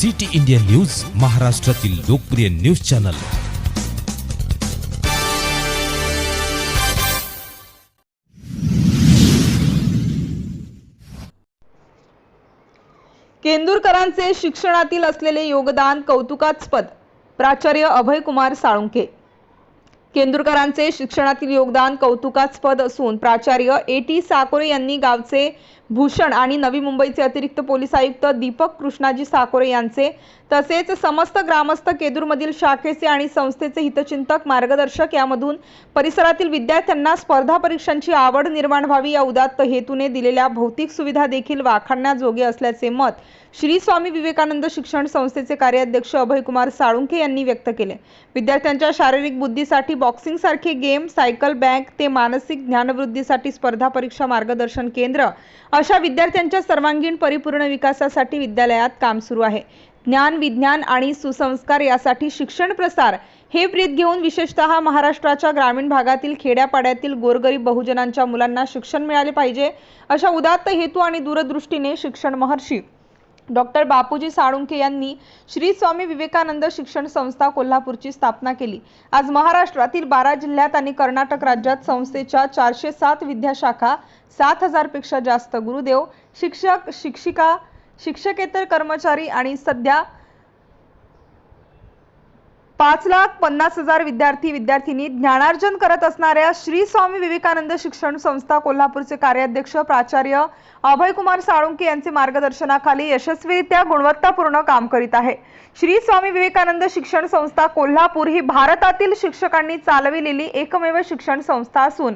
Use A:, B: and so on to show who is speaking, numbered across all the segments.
A: City India news महाराष्ट्रातील लोकप्रिय news channel.
B: केंदूरकरांचे शिक्षणातील असलेले योगदान कौतुकास्पद प्राचार्य अभय कुमार साळुंके केंदूरकरांचे शिक्षणातील योगदान कौतुकास्पद असून प्राचार्य ए टी साकोरे यांनी गावचे भूषण आणि नवी मुंबईचे अतिरिक्त पोलीस आयुक्त दीपक कृष्णाजी साकोरे यांचे तसेच समस्त ग्रामस्थ केदूरमधील शाखेचे आणि संस्थेचे हितचिंतक मार्गदर्शक यामधून परिसरातील विद्यार्थ्यांना स्पर्धा परीक्षांची आवड निर्माण व्हावी या उदात्त हेतूने दिलेल्या भौतिक सुविधा देखील वाखाणण्याजोगे असल्याचे मत श्री स्वामी विवेकानंद शिक्षण संस्थेचे कार्याध्यक्ष अभयकुमार साळुंखे यांनी व्यक्त केले. विद्यार्थ्यांच्या शारीरिक बुद्धीसाठी बॉक्सिंगसारखे गेम सायकल बँक ते मानसिक ज्ञानवृद्धीसाठी स्पर्धा परीक्षा मार्गदर्शन केंद्र अशा विद्यार्थ्यांच्या सर्वांगीण परिपूर्ण विकासासाठी विद्यालयात काम सुरू आहे. ज्ञान विज्ञान आणि सुसंस्कार यासाठी शिक्षण प्रसार हे प्रीत घेऊन विशेषतः महाराष्ट्राच्या ग्रामीण भागातील खेड्यापाड्यातील गोरगरीब बहुजनांच्या मुलांना शिक्षण मिळाले पाहिजे अशा उदात्त हेतू आणि दूरदृष्टीने शिक्षण महर्षी डॉक्टर बापूजी साळुंखे यांनी श्री स्वामी विवेकानंद शिक्षण संस्था कोल्हापूरची स्थापना केली. आज महाराष्ट्रातील बारा जिल्ह्यात आणि कर्नाटक राज्यात संस्थेच्या चारशे सात विद्याशाखा सात हजारपेक्षा जास्त गुरुदेव शिक्षक शिक्षिका शिक्षकेतर कर्मचारी आणि सध्या पाच लाख पन्नास हजार विद्यार्थी विद्यार्थिनी ज्ञानार्जन करत असणाऱ्या श्री स्वामी विवेकानंद शिक्षण संस्था कोल्हापूरचे कार्याध्यक्ष प्राचार्य अभयकुमार साळुंके यांचे मार्गदर्शनाखाली यशस्वीरित्या गुणवत्तापूर्ण काम करीत आहे. श्री स्वामी विवेकानंद शिक्षण संस्था कोल्हापूर ही भारतातील शिक्षकांनी चालविलेली एकमेव शिक्षण संस्था असून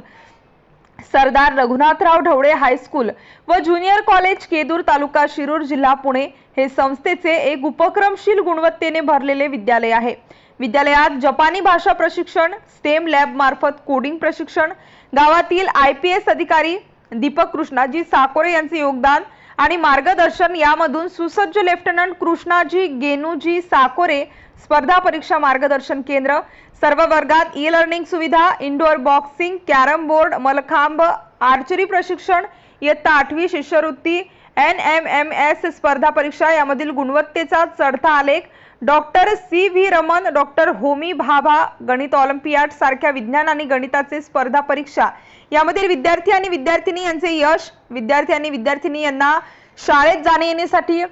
B: सरदार रघुनाथराव ढवळे हायस्कूल व ज्युनियर कॉलेज केदूर तालुका शिरूर जिल्हा पुणे हे संस्थेचे एक उपक्रमशील गुणवत्तेने भरलेले विद्यालय आहे. विद्यालयात जपानी भाषा प्रशिक्षण स्टेम लॅब मार्फत कोडिंग प्रशिक्षण गावातील आय पी एस अधिकारी दीपक कृष्णाजी साकोरे यांचे योगदान आणि मार्गदर्शन यामधून सुसज्ज लेफ्टनंट कृष्णाजी गेनूजी साकोरे स्पर्धा परीक्षा मार्गदर्शन केंद्र सर्व वर्गात ई लर्निंग सुविधा indoor boxing carrom board mallakhamb archery प्रशिक्षण इयत्ता आठवी शिष्यवृत्ती एन एम एम एस स्पर्धा परीक्षा यामधील गुणवत्तेचा चढता आलेख doctor C V Raman doctor Homi Bhabha गणित ऑलिम्पियाड सारख्या विज्ञान आणि गणिताचे स्पर्धा परीक्षा. यामधील विद्यार्थी आणि विद्यार्थिनी यांचे यश विद्यार्थी आणि विद्यार्थिनी यांना शाळेत जाणे येण्यासाठी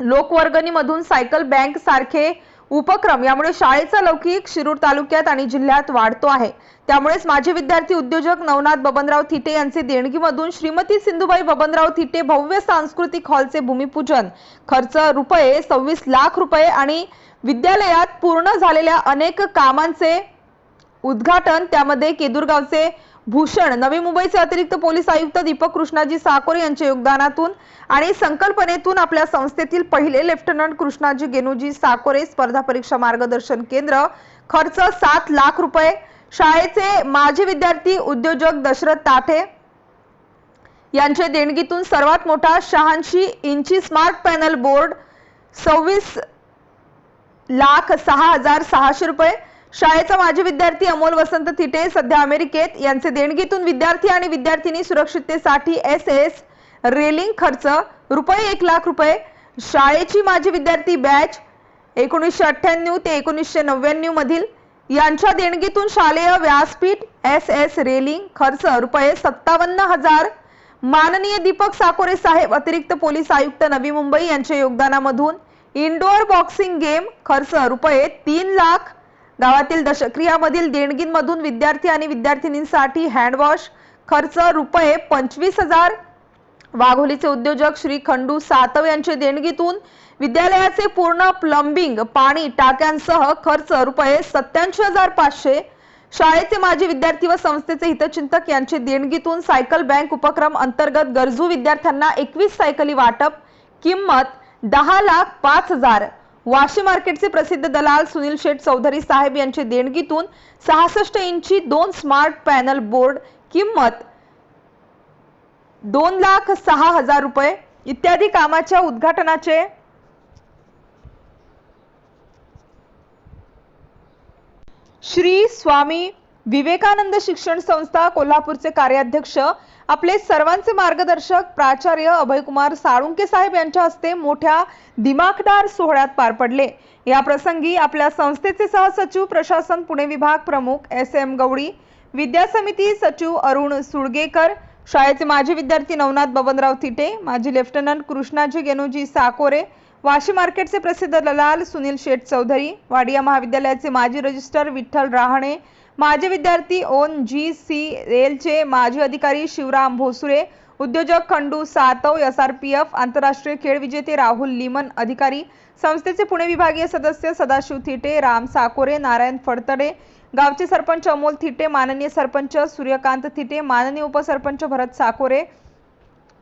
B: लोकवर्गणीमधून सायकल बँक सारखे उपक्रम यामुळे शाळेचा लौकिक शिरूर तालुक्यात आणि जिल्ह्यात वाढतो आहे. त्यामुळेच माझे विद्यार्थी उद्योजक नवनाथ बबनराव थिटे यांचे देणगीमधून श्रीमती सिंधुबाई बबनराव थिटे भव्य सांस्कृतिक हॉलचे भूमिपूजन. खर्च रुपये सव्वीस लाख रुपये आणि विद्यालयात पूर्ण झालेल्या अनेक कामांचे उद्घाटन त्यामध्ये केदूरगावचे भूषण. नवी मुंबईचे अतिरिक्त पोलीस आयुक्त दीपक कृष्णाजी साकोरे यांच्या योगदानातून आणि संकल्पनेतून आपल्या संस्थेतील पहिले लेफ्टनंट कृष्णाजी गेनुजी साकोरे स्पर्धा परीक्षा मार्गदर्शन केंद्र खर्च सात लाख रुपये शाळेचे माजी विद्यार्थी उद्योजक दशरथ ताठे यांच्या देणगीतून सर्वात मोठा शहाऐंशी इंची स्मार्ट पॅनल बोर्ड सव्वीस लाख सहा हजार सहाशे रुपये शाळेचा माजी विद्यार्थी अमोल वसंत थिटे सध्या अमेरिकेत. यांचे देणगीतून विद्यार्थी आणि विद्यार्थिनी सुरक्षिततेसाठी एस एस रेलिंग खर्च रुपये एक लाख रुपये. शाळेची माजी विद्यार्थी बॅच एकोणीसशे अठ्ठ्याण्णव ते एकोणीसशे नव्याण्णव मधील. यांच्या देणगीतून शालेय व्यासपीठ एस एस रेलिंग खर्च रुपये सत्तावन्न हजार. माननीय दीपक साकोरे साहेब अतिरिक्त पोलीस आयुक्त नवी मुंबई यांच्या योगदानामधून. इनडोअर बॉक्सिंग गेम खर्च रुपये तीन लाख. गावातील दशक्रियामधील देणगींमधून विद्यार्थी आणि विद्यार्थिनींसाठी हँडवॉश खर्च रुपये पंचवीस हजार. वाघोलीचे उद्योजक श्री खंडू सातव यांच्या देणगीतून विद्यालयाचे पूर्ण प्लंबिंग पाणी टाक्यांसह खर्च रुपये सत्याऐंशी हजार पाचशे. शाळेचे माजी विद्यार्थी व संस्थेचे हितचिंतक यांचे देणगीतून सायकल बँक उपक्रम अंतर्गत गरजू विद्यार्थ्यांना एकवीस सायकली वाटप किंमत दहा लाख पाच हजार. वाशी मार्केटचे प्रसिद्ध दलाल सुनील शेठ चौधरी साहेब यांचे देणगीतून सहासष्ट इंची दोन स्मार्ट पॅनल बोर्ड किंमत दोन लाख सहा हजार रुपये इत्यादी कामाच्या उद्घाटनाचे श्री स्वामी विवेकानंद शिक्षण संस्था कोल्हापूरचे कार्याध्यक्ष आपले सर्वांचे मार्गदर्शक प्राचार्य अभयकुमार साळुंके साहेब यांच्या हस्ते मोठ्या दिमाखदार सोहळ्यात पार पडले. या प्रसंगी आपल्या संस्थेचे सहसचिव प्रशासन पुणे विभाग प्रमुख एस एम गवळी विद्या समिती सचिव अरुण सुळगेकर शाळेचे माजी विद्यार्थी नवनाथ बबनराव थिटे माजी लेफ्टनंट कृष्णाजी गेनोजी साकोरे वाशी मार्केटचे प्रसिद्ध दलाल सुनील शेठ चौधरी वाडिया महाविद्यालयाचे माजी रजिस्टर विठ्ठल राहणे माजी विद्यार्थी ओन जी सी एलचे माजी अधिकारी शिवराम भोसुरे उद्योजक Khandu Satav S R P F आंतरराष्ट्रीय खेळ विजेते राहुल लिमन अधिकारी संस्थेचे पुणे विभागीय सदस्य सदाशिव थिटे राम साकोरे नारायण फडतडे गावचे सरपंच अमोल थिटे माननीय सरपंच सूर्यकांत थिटे माननीय उपसरपंच भरत साकोरे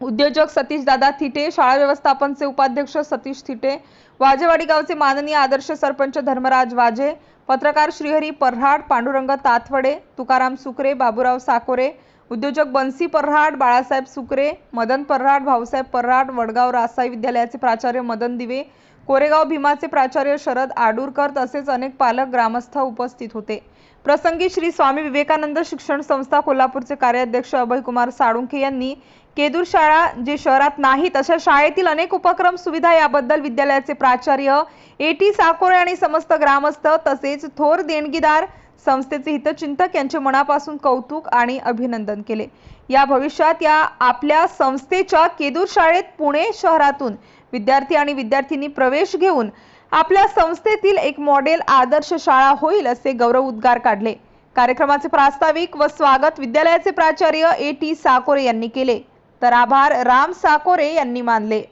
B: उद्योजक सतीश दादा थिटे शाळा व्यवस्थापनचे उपाध्यक्ष सतीश थिटे वाजेवाडी गावचे माननीय आदर्श सरपंच धर्मराज वाजे पत्रकार श्रीहरी पर्हाड पांडुरंग तातवडे तुकाराम सुकरे बाबूराव साकोरे उद्योजक बन्सी पर्हाड बाळासाहेब सुकरे मदन पर्हाड भाऊसाहेब पर्हाड वडगाव रासाई विद्यालयाचे प्राचार्य मदन दिवे कोरेगाव भीमाचे प्राचार्य शरद आडूरकर तसेच अनेक पालक ग्रामस्थ उपस्थित होते. प्रसंगी श्री स्वामी विवेकानंद शिक्षण संस्था कोल्हापूरचे कार्याध्यक्ष अभयकुमार साळुंखे यांनी केदूर शाळा जे शहरात नाहीत अशा शाळेतील अनेक उपक्रम सुविधा याबद्दल विद्यालयाचे प्राचार्य ए टी साकोरे आणि समस्त ग्रामस्थ तसेच थोर देणगीदार संस्थेचे हितचिंतक यांचे मनापासून कौतुक आणि अभिनंदन केले. या भविष्यात या आपल्या संस्थेच्या केदूर शाळेत पुणे शहरातून विद्यार्थी आणि विद्यार्थिनी प्रवेश घेऊन आपल्या संस्थेतील एक मॉडेल आदर्श शाळा होईल असे गौरव उद्गार काढले. कार्यक्रमाचे प्रास्ताविक व स्वागत विद्यालयाचे प्राचार्य ए टी साकोरे यांनी केले. तर आभार राम साकोरे यांनी मानले.